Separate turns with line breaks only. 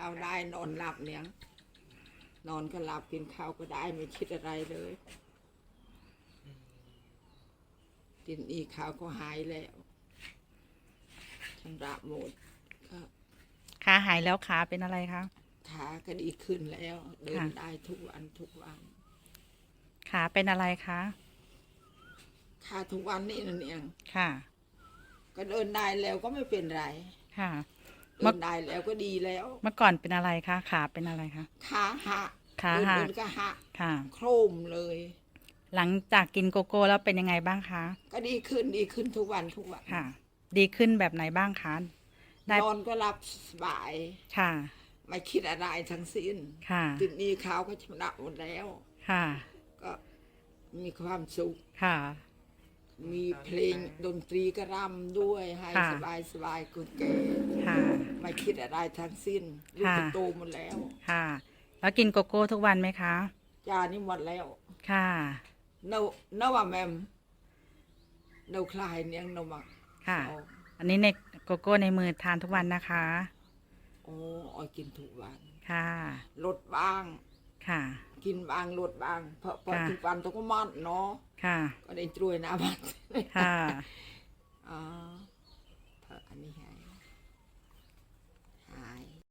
ข้าวได้นอนหลับเนี่ยนอนก็หลับกินข้าวก็ได้ไม่คิดอะไรเลย กินอีกข้าวก็หายแล้วชำระหมดก็
ขาหายแล้วขาเป็นอะไรคะ
ขาก็ดีขึ้นแล้ว เดิน
ค่ะ
ได้ทุกวันทุกวัน
ขาเป็นอะไรคะ
ขาทุกวันนี่นั่นเอง
ค่ะ
ก็เดินได้แล้วก็ไม่เป็นไร
ค่ะ
เดินได้แล้วก็ดีแล้ว
เมื่อก่อนเป็นอะไรคะขาเป็นอะไรคะ
ขาหัก
ขา
เดิน
หัก
เดินก็หัก
ค่ะ
โครมเลย
หลังจากกินโกโก้แล้วเป็นยังไงบ้างคะ
ก็ดีขึ้นดีขึ้นทุกวันทุกวัน
ค่ะ ดีขึ้นแบบไหนบ้างคะได้
นอนก็หลับสบาย
ค่ะ
ไม่คิดอะไรทั้งสิ้น
ค่ะ
ติดหนี้เขาก็ชำระหมดแล้ว
ค่ะ
ก็มีความสุข
ค่ะ
มีเพลงดนตรีกระรำด้วยให้
ค่ะ
สบายสบายกุแก่
ค่ะ
ไม่คิดอะไรทั้งสิ้นลูก
ค่ะ
ก็โตหมดแล้ว
ค่ะ แล้วกินโกโก้ทุกวันไหมคะ
จานี่หมดแล้ว
ค่ะ
เนาเนาว่าแมมเนาคลายเนียงเนามา
ค่ะ
เอา
อันนี้ในโกโก้ในมือทานทุกวันนะคะ
โอ้ออยกินทุกวัน
ค่ะ
ลดบ้าง
ค่ะ
กินบางลดบางเพราะเพราะ
ค่ะ
ทุกวันต้องก็มัดเนาะ
ค่ะ
ก็ได้ช่วยนะบัด
ค่ะ
อ๋อเพราะอันนี้ไง